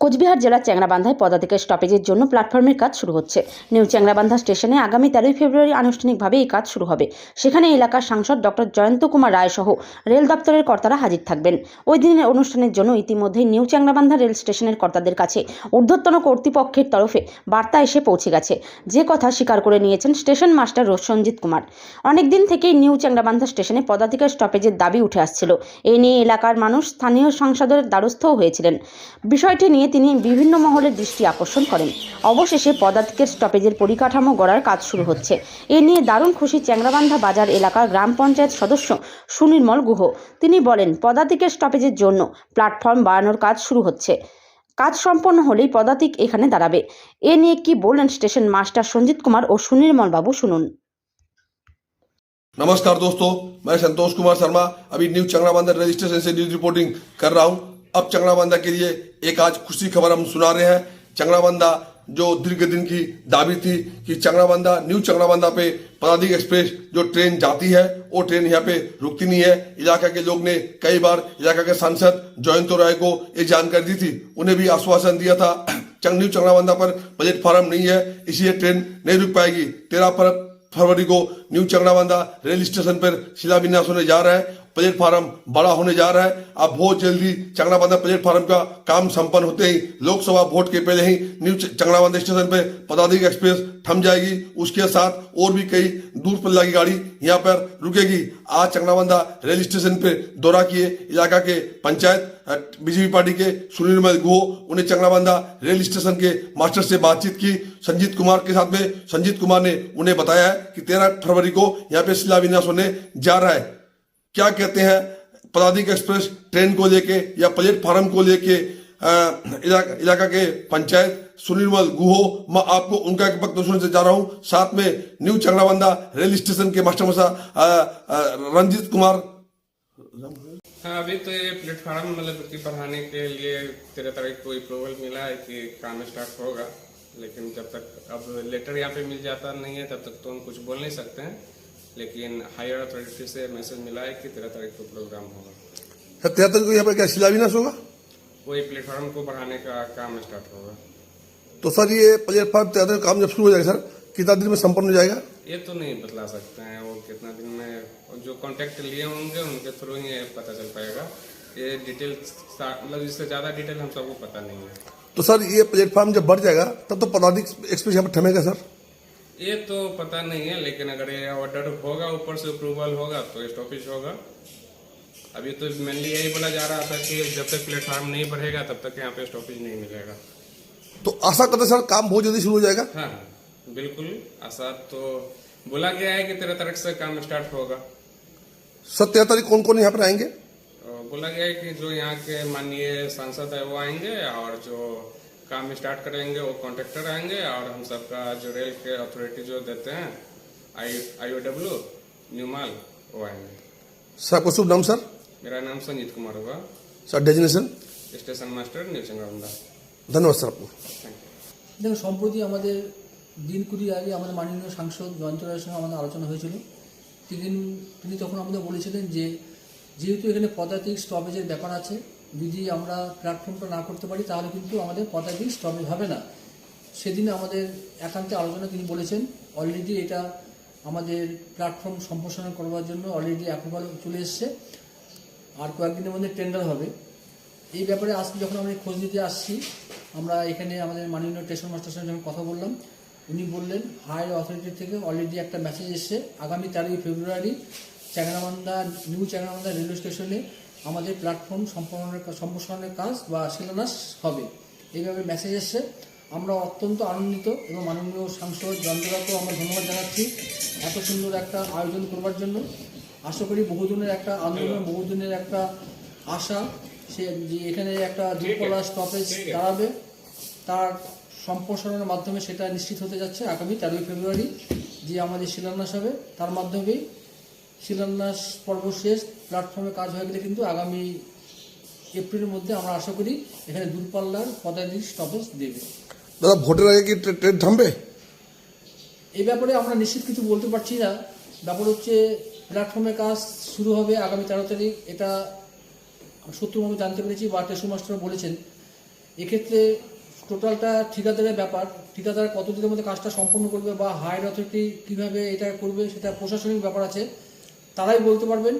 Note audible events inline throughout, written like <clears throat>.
কোচবিহার জেলার চ্যাংরাবান্ধায় পদাতিকের স্টপেজের জন্য প্ল্যাটফর্মের কাজ শুরু হচ্ছে। নিউ চ্যাংরাবান্ধা স্টেশনে আগামী তেরোই ফেব্রুয়ারি আনুষ্ঠানিকভাবে এই কাজ শুরু হবে। সেখানে এলাকার সাংসদ ডক্টর জয়ন্ত কুমার রায় সহ রেল দপ্তরের কর্তারা হাজির থাকবেন। ওই দিনের অনুষ্ঠানের জন্য ইতিমধ্যেই নিউ চ্যাংরাবান্ধা রেল স্টেশনের কর্তাদের কাছে ঊর্ধ্বতন কর্তৃপক্ষের তরফে বার্তা এসে পৌঁছে গেছে। যে কথা স্বীকার করে নিয়েছেন স্টেশন মাস্টার রোশনজিৎ কুমার। অনেকদিন থেকেই নিউ চ্যাংরাবান্ধা স্টেশনে পদাতিকের স্টপেজের দাবি উঠে আসছিল। এ নিয়ে এলাকার মানুষ স্থানীয় সাংসদের দ্বারস্থও হয়েছিলেন। বিষয়টি নিয়ে তিনি বিভিন্ন মহলের দৃষ্টি আকর্ষণ করেন অবশেষে পদাতিকের স্টপেজের পরিকাঠামো গড়ার কাজ শুরু হচ্ছে এ নিয়ে দারুণ খুশি চ্যাংরাবান্ধা বাজার এলাকার গ্রাম পঞ্চায়েত সদস্য সুনির্মল গুহ তিনি বলেন পদাতিকের স্টপেজের জন্য প্ল্যাটফর্ম বাড়ানোর কাজ শুরু হচ্ছে কাজ সম্পন্ন হলেই পদাতিক এখানে দাঁড়াবে এ নিয়ে কি বললেন স্টেশন মাস্টার সঞ্জিত কুমার ও সুনির্মল বাবু শুনুন नमस्कार दोस्तों मैं संतोष कुमार शर्मा अभी न्यू चंगड़ाबांधा रेल स्टेशन से न्यूज रिपोर्टिंग कर रहा हूं अब चंगड़ाबांधा के लिए एक आज खुशी खबर हम सुना रहे हैं। चंगड़ाबंदा, जो दीर्घ दिन की दावी थी कि चंगड़ाबंदा, न्यू चंगड़ाबंदा पे पदाधिक एक्सप्रेस जो ट्रेन जाती है, वो ट्रेन यहाँ पे रुकती नहीं है। इलाका के लोग ने कई बार, इलाका के सांसद जयंत राय को ये जानकारी दी थी। उन्हें भी आश्वासन दिया था, <clears throat> चंग, न्यू चंगड़ाबंदा पर बजट फार्म नहीं है, इसलिए ट्रेन नहीं रुक पाएगी। तेरह फरवरी को न्यू चंगड़ाबंदा रेल स्टेशन पर शिलान्यास होने जा रहा है। प्लेटफार्म बड़ा होने जा रहा है। अब बहुत जल्दी चंगड़ाबांधा प्लेटफार्म का काम संपन्न होते ही, लोकसभा वोट के पहले ही न्यू चंगड़ाबांधा स्टेशन पर पदाधिक एक्सप्रेस थम जाएगी। उसके साथ और भी कई दूर पल्ला की गाड़ी यहाँ पर रुकेगी। आज चंगड़ाबांधा रेल स्टेशन पे दौरा किए इलाका के पंचायत बीजेपी पार्टी के सुनील मल गुहो, उन्हें चंगड़ाबांधा रेल स्टेशन के मास्टर से बातचीत की। संजीत कुमार के साथ में, संजीत कुमार ने उन्हें बताया कि तेरह फरवरी को यहाँ पे शिलान्यास होने जा रहा है। क्या कहते हैं पदाधिक एक्सप्रेस ट्रेन को लेके या प्लेटफार्म को लेके इलाका, इलाका के पंचायत सुनीलमल गुहो मैं आपको उनका एक वक्त सुनने से जा रहा हूँ। साथ में न्यू चंगड़ाबंदा रेल स्टेशन के मास्टर मसा रंजीत कुमार। हाँ अभी तो ये प्लेटफार्म मतलब कि बढ़ाने के लिए तेरह तारीख को अप्रूवल मिला है कि काम स्टार्ट होगा। लेकिन जब तक अब लेटर यहाँ पे मिल जाता नहीं है तब तक तो हम कुछ बोल नहीं सकते हैं। लेकिन हायर अथॉरिटी से मैसेज मिला है कि तेरह तारीख को प्रोग्राम होगा। तिहत्तर को यहाँ पर क्या शिलान्यास होगा? वही प्लेटफार्म को बढ़ाने का काम स्टार्ट होगा। तो सर ये प्लेटफार्म तिहत्तर काम जब शुरू हो जाएगा सर कितना दिन में संपन्न हो जाएगा? ये तो नहीं बतला सकते हैं वो कितना दिन में जो कांटेक्ट लिए होंगे उनके थ्रू ही पता चल पाएगा। ये डिटेल मतलब इससे ज़्यादा डिटेल हम सबको पता नहीं है। तो सर ये प्लेटफॉर्म जब बढ़ जाएगा तब तो पदाधिक एक्सप्रेस यहाँ पर थमेगा सर। ये तो पता नहीं है लेकिन अगर ये ऑर्डर होगा ऊपर से अप्रूवल होगा तो स्टॉपेज होगा। अभी तो मेनली यही बोला जा रहा था कि जब तक प्लेटफार्म नहीं बढ़ेगा तब तक यहाँ पे स्टॉपेज नहीं मिलेगा। तो आशा करते सर काम बहुत जल्दी शुरू हो जाएगा। हाँ हाँ बिल्कुल। आशा तो बोला गया है कि तेरह तारीख से काम स्टार्ट होगा। सर तेरह तारीख कौन कौन यहाँ पर आएँगे? बोला गया है कि जो यहाँ के माननीय सांसद है वो आएँगे और जो काम स्टार्ट करेंगे वो कॉन्ट्रेक्टर आएंगे और हम सबका जो रेल के अथॉरिटी जो देते हैं आई आई ओ डब्ल्यू न्यू माल वो आएंगे सर आपका शुभ नाम सर मेरा नाम संजीत कुमार होगा sir designation station master new Changrabandha धन्यवाद सर आपको थैंक यू দেখুন সম্প্রতি আমাদের দিন কুড়ি আগে আমাদের মাননীয় সাংসদ জয়ন্ত রায়ের সঙ্গে আমাদের আলোচনা হয়েছিল তিনি তিনি তখন আমাদের বলেছিলেন যে যেহেতু এখানে পদাতিক স্টপেজের ব্যাপার আছে যদি আমরা প্ল্যাটফর্মটা না করতে পারি, তাহলে কিন্তু আমাদের পদাতিক স্টপেজ হবে না। সেদিন আমাদের একান্তে আলোচনা তিনি বলেছেন অলরেডি এটা আমাদের প্ল্যাটফর্ম সম্প্রসারণ করবার জন্য অলরেডি অ্যাপ্রুভাল চলে এসছে। আর কয়েকদিনের মধ্যে টেন্ডার হবে। এই ব্যাপারে আজকে যখন আমরা খোঁজ নিতে আসছি, আমরা এখানে আমাদের মাননীয় স্টেশন মাস্টার সঙ্গে যখন কথা বললাম। উনি বললেন হায়ার অথরিটি থেকে অলরেডি একটা মেসেজ এসছে। আগামী তেরোই ফেব্রুয়ারি চ্যাংরাবান্ধা নিউ চ্যাংরাবান্ধা রেলওয়ে স্টেশনে আমাদের প্ল্যাটফর্ম সম্পূর্ণের সম্প্রসারণের কাজ বা শিলান্যাস হবে। এইভাবে মেসেজ এসছে। আমরা অত্যন্ত আনন্দিত এবং মাননীয় সাংসদ যন্ত্রদাকেও আমরা ধন্যবাদ জানাচ্ছি এত সুন্দর একটা আয়োজন করবার জন্য। আশা করি বহুদিনের একটা আন্দোলন বহুদিনের একটা আশা সে যে এখানে একটা দুর্বলা স্টপেজ দাঁড়াবে তার সম্প্রসারণের মাধ্যমে সেটা নিশ্চিত হতে যাচ্ছে আগামী তেরোই ফেব্রুয়ারি যে আমাদের শিলান্যাস হবে। তার মাধ্যমেই শিলান্যাস পর্ব শেষ প্ল্যাটফর্মে কাজ হয়ে গেলে কিন্তু আগামী এপ্রিলের মধ্যে আমরা আশা করি এখানে দূরপাল্লার পদাধিক স্টপেজ দেবে। দাদা ভোটের আগে কি ট্রেন থামবে? এই ব্যাপারে আমরা নিশ্চিত কিছু বলতে পারছি না। ব্যাপার হচ্ছে প্ল্যাটফর্মে কাজ শুরু হবে আগামী তেরো তারিখ। এটা সত্যভাবে জানতে পেরেছি বা টেসু মাস্টার বলেছেন। এক্ষেত্রে টোটালটা ঠিকাদারের ব্যাপার। ঠিকাদার কতদিনের মধ্যে কাজটা সম্পন্ন করবে বা হায়ার অথরিটি কীভাবে এটা করবে সেটা প্রশাসনিক ব্যাপার আছে। তারাই বলতে পারবেন।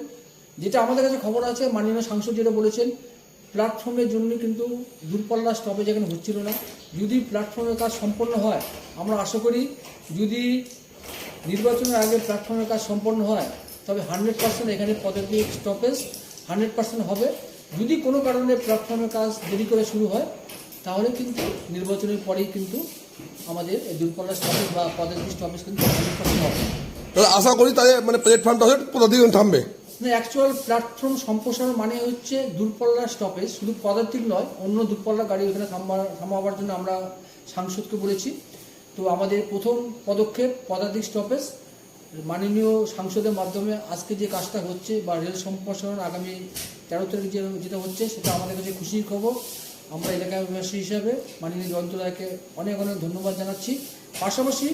যেটা আমাদের কাছে খবর আছে, মাননীয় সাংসদ যেটা বলেছেন প্ল্যাটফর্মের জন্য কিন্তু দূরপাল্লা স্টপেজ এখানে হচ্ছিল না। যদি প্ল্যাটফর্মের কাজ সম্পন্ন হয়, আমরা আশা করি যদি নির্বাচনের আগে প্ল্যাটফর্মের কাজ সম্পন্ন হয়, তবে হান্ড্রেড পার্সেন্ট এখানে পদবি স্টপেজ হান্ড্রেড পার্সেন্ট হবে। যদি কোনো কারণে প্ল্যাটফর্মের কাজ দেরি করে শুরু হয়, তাহলে কিন্তু নির্বাচনের পরেই কিন্তু আমাদের দূরপাল্লা স্টপেজ বা পদবি স্টপেজ কিন্তু হান্ড্রেড পার্সেন্ট হবে। তাহলে আশা করি তাদের মানে প্ল্যাটফর্মটা হচ্ছে প্রতিদিন থামবে। অ্যাকচুয়াল প্ল্যাটফর্ম সম্প্রসারণ মানে হচ্ছে দূরপাল্লা স্টপেজ শুধু পদার্থিক নয়, অন্য দূরপাল্লা গাড়ি থামবা থামাবার জন্য আমরা সাংসদকে বলেছি। তো আমাদের প্রথম পদক্ষেপ পদার্থিক স্টপেজ মাননীয় সাংসদের মাধ্যমে আজকে যে কাজটা হচ্ছে বা রেল সম্প্রসারণ আগামী তেরো তারিখ যে যেটা হচ্ছে, সেটা আমাদের কাছে খুশির খবর। আমরা এলাকাবাসী হিসাবে মাননীয় জয়ন্ত রায়কে অনেক অনেক ধন্যবাদ জানাচ্ছি। পাশাপাশি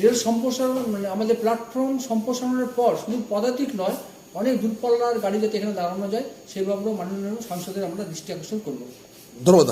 রেল সম্প্রসারণ মানে আমাদের প্ল্যাটফর্ম সম্প্রসারণের পর শুধু পদাতিক নয়, অনেক দূরপাল্লার গাড়ি যাতে এখানে দাঁড়ানো যায় সেই ব্যাপারেও মাননীয় সাংসদের আমরা দৃষ্টি আকর্ষণ করব। ধন্যবাদ।